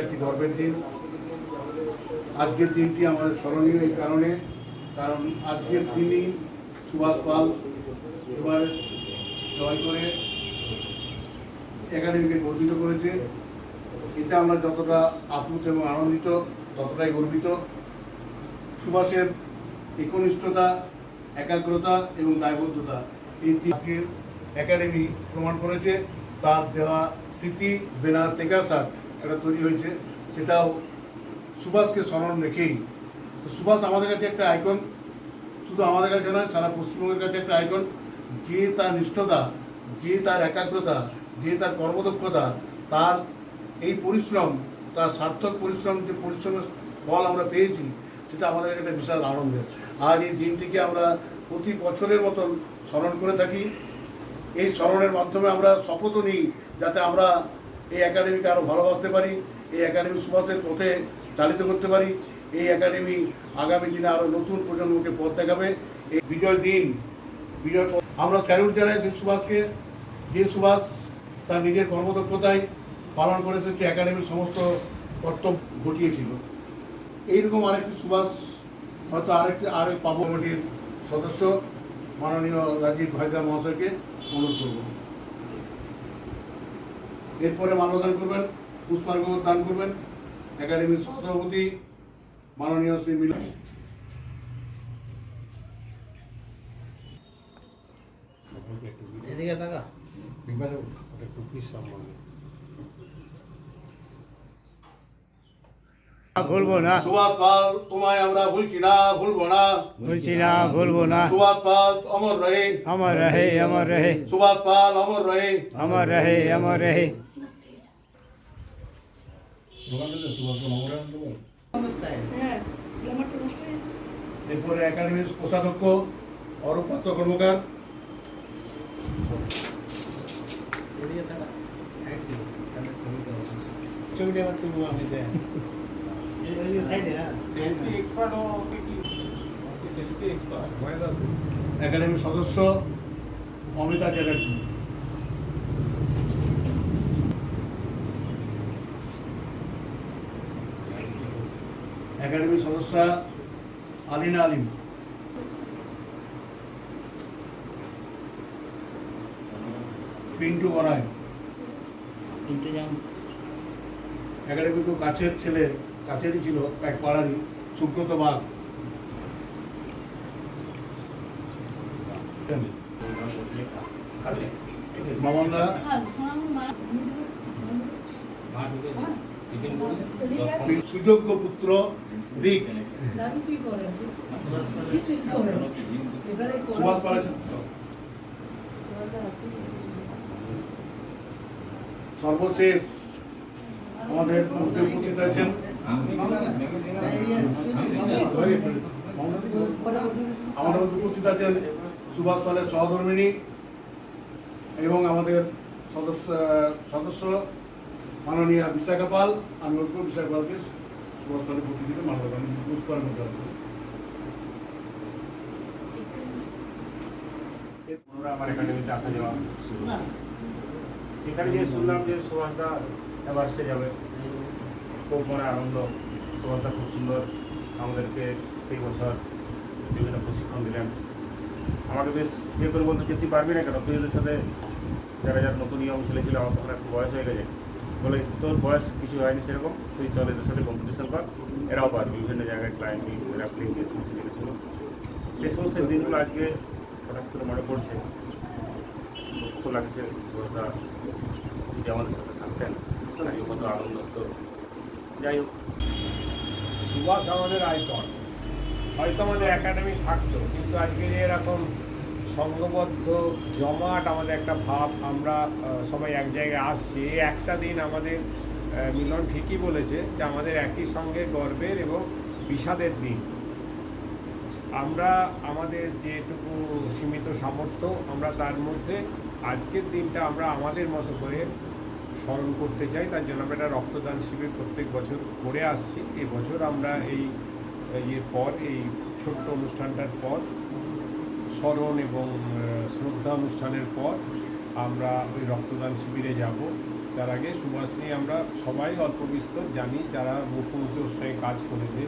একটি গর্বের দিন। আজকের দিনটি আমাদের স্মরণীয় এই কারণে, কারণ আজকের দিনই সুভাষ পাল এবার জয় করে একাডেমিকে গর্বিত করেছে। এতে আমরা যতটা আপ্লুত এবং আনন্দিত, ততটাই গর্বিত। সুভাষের একনিষ্ঠতা, একাগ্রতা এবং দায়বদ্ধতা এই তিনকে একাডেমি প্রমাণ করেছে। তার দেওয়া স্মৃতি বেনার টেকার শার্ট একটা তৈরি হয়েছে, সেটাও সুভাষকে স্মরণ রেখেই। সুভাষ আমাদের কাছে একটা আইকন শুধু আমাদের কাছে নয়, সারা পশ্চিমবঙ্গের কাছে একটা আইকন যে তার নিষ্ঠতা, যে তার একাগ্রতা, যে তার কর্মদক্ষতা, তার এই পরিশ্রম, তার সার্থক পরিশ্রম, যে পরিশ্রমের ফল আমরা পেয়েছি, সেটা আমাদের একটা বিশাল আনন্দের। আর এই দিনটিকে আমরা প্রতি বছরের মতন স্মরণ করে থাকি। এই স্মরণের মাধ্যমে আমরা শপথও নিই যাতে আমরা এই একাডেমিকে আরও ভালোবাসতে পারি, এই একাডেমি সুভাষের পথে চালিত করতে পারি, এই একাডেমি আগামী দিনে আরও নতুন প্রজন্মকে পথ দেখাবে। এই বিজয় দিন, বিজয় আমরা স্যালুট জানাই সেই সুভাষকে, যে সুভাষ তার নিজের কর্মদক্ষতায় পালন করে এসেছে, একাডেমির সমস্ত কর্তব্য ঘটিয়েছিল। এইরকম আরেকটি সুভাষ হয়তো আরেকটি, আরেক পাবো কমিটির সদস্য, মাননীয় রাজীব ভাইজান মহাশয়কে। করব। এরপরে মানবদান করবেন পুষ্পার্ঘ দান করবেন। একাডেমির সভাপতি মাননীয় শ্রী মিল এদিকে ভুলবো না। সুভাষ পাল তোমায় আমরা ভুলছি না ভুলবো না। ভুলছি না ভুলবো না। সুভাষ পাল অমর রহে। অমর রহে অমর রহে। সুভাষ পাল অমর রহে। অমর রহে অমর রহে। হ্যাঁ গ্লামারটা নষ্ট হয়ে যাচ্ছে এরপরে একাডেমির কোষাধ্যক্ষ অরূপ পাত্র কর্মকার। এদিকে তাকা সাইড দিয়ে তাহলে ছবিটা হবে না। ছবিটা এবার তুলবো আমি দেখ। একাডেমির সদস্য অমিতা চ্যাটার্জি। একাডেমির সদস্যা আলিনা আলিম। পিন্টু বরায়। একাডেমি খুব কাছের ছেলে কাছেরই ছিল এক পাড়ারই সুব্রত মা সুযোগ্য পুত্র রিক। সুভাষ সর্বশেষ আমাদের মধ্যে উপস্থিত আছেন। আমাদের উপস্থিত আছেন সুভাষ পালের সহধর্মিনী এবং আমাদের সদস্য সদস্য মাননীয় বিশাখা পাল আমি বলব বিশাখা পালকে সুভাষ পালের পুষ্পার মধ্যে আমার একাডেমিতে আসা যাওয়া। সেখানে যে শুনলাম যে সুভাষদা এবার সে যাবে। খুব মনে আনন্দ সুভাষদা খুব সুন্দর। আমাদেরকে সেই বছর বিভিন্ন প্রশিক্ষণ দিলেন। আমাকে বেশ ইয়ে করে বলতে যেতে পারবি না কেন? তুই সাথে যারা যারা নতুন নিয়ম ছেলেছিল আমার তখন একটু বয়স হয়ে গেছে। বলে, তোর বয়স কিছু হয়নি সেরকম, তুই চল এদের সাথে কম্পিটিশন কর। এরাও পারবি বিভিন্ন জায়গায় ক্লাইম্বিং র্যাপলিং যে সমস্ত জিনিসগুলো সেই সমস্ত দিনগুলো আজকে হঠাৎ করে মনে পড়ছে। দুঃখ লাগছে সুভাষদা যে আমাদের সাথে থাকতেন। যাই হোক, সুভাষ আমাদের আইকন হয়তো আমাদের কিন্তু আজকে এরকম সংঘবদ্ধ জমাট আমাদের একটা ভাব, আমরা সবাই এক জায়গায় আসছি। একটা দিন আমাদের মিলন ঠিকই বলেছে যে আমাদের একই সঙ্গে গর্বের এবং বিষাদের দিন। আমরা আমাদের যেটুকু সীমিত সামর্থ্য, আমরা তার মধ্যে আজকের দিনটা আমরা আমাদের মতো করে স্মরণ করতে চাই, তার জন্য আমরা একটা রক্তদান শিবির প্রত্যেক বছর করে আসছি। এই বছর আমরা এই ইয়ের পর, এই ছোট্ট অনুষ্ঠানটার পর, স্মরণ এবং শ্রদ্ধা অনুষ্ঠানের পর আমরা ওই রক্তদান শিবিরে যাব। তার আগে সুভাষ নিয়ে আমরা সবাই অল্প বিস্তর জানি যারা মুখোমুখি ওর সঙ্গে কাজ করেছে।